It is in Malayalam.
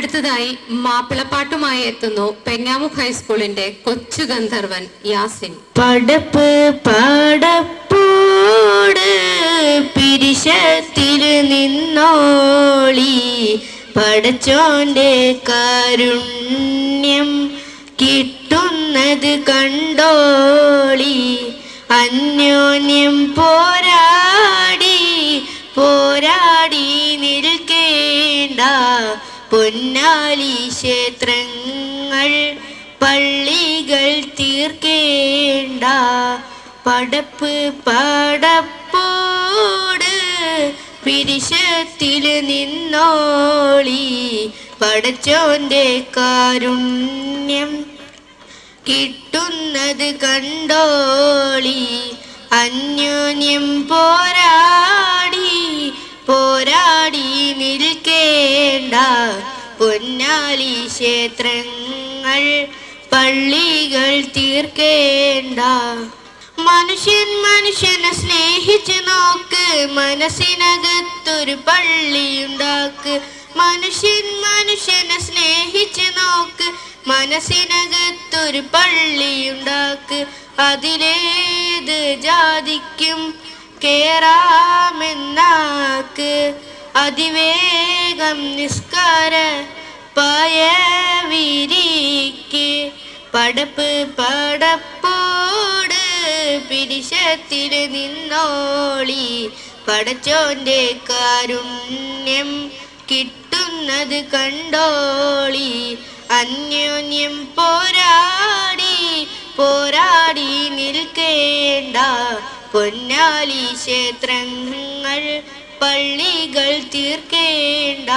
അടുത്തതായി മാപ്പിളപ്പാട്ടുമായി എത്തുന്നു പെങ്ങാമുഖ് ഹൈസ്കൂളിന്റെ കൊച്ചു ഗന്ധർവൻ യാസിൻ. പടപ്പ് പടപ്പോട് പിരിശത്തിൽ നിന്നോളി പടച്ചോന്റെ കാരുണ്യം കിട്ടുന്നത് കണ്ടോളി. അന്യോന്യം പോരാടി പോരാടി നിൽക്കേണ്ട പൊന്നാലി ക്ഷേത്രങ്ങൾ പള്ളികൾ തീർക്കേണ്ട പടപ്പ് പടപ്പോട് പിരിശത്തിൽ നിന്നോളി പടച്ചോന്റെ കാരുണ്യം കിട്ടുന്നത് കണ്ടോളി അന്യോന്യം പോരാടി നിൽക്കേണ്ട പൊന്നാലി ക്ഷേത്രങ്ങൾ പള്ളികൾ തീർക്കേണ്ട. മനുഷ്യൻ മനുഷ്യനെ സ്നേഹിച്ച് നോക്ക്. മനസ്സിനകത്തൊരു പള്ളിയുണ്ടാക്ക് മനുഷ്യൻ മനുഷ്യനെ സ്നേഹിച്ച് നോക്ക്. മനസ്സിനകത്തൊരു പള്ളിയുണ്ടാക്ക് അതിലേത് ജാതിക്കും കേറാമെന്നാക്ക്. അതിവേഗം നിസ്കാര പായ വിരിക്ക് പടപ്പ് പടപ്പോട് പിരിശത്തിൽ നിന്നോളി. പടച്ചോന്റെ കാരുണ്യം കിട്ടുന്നത് കണ്ടോളി. അന്യോന്യം പോരാടി പോരാടി നിൽക്കേണ്ട പൊന്നാലി ക്ഷേത്രങ്ങൾ പള്ളികൾ തീർക്കേണ്ട.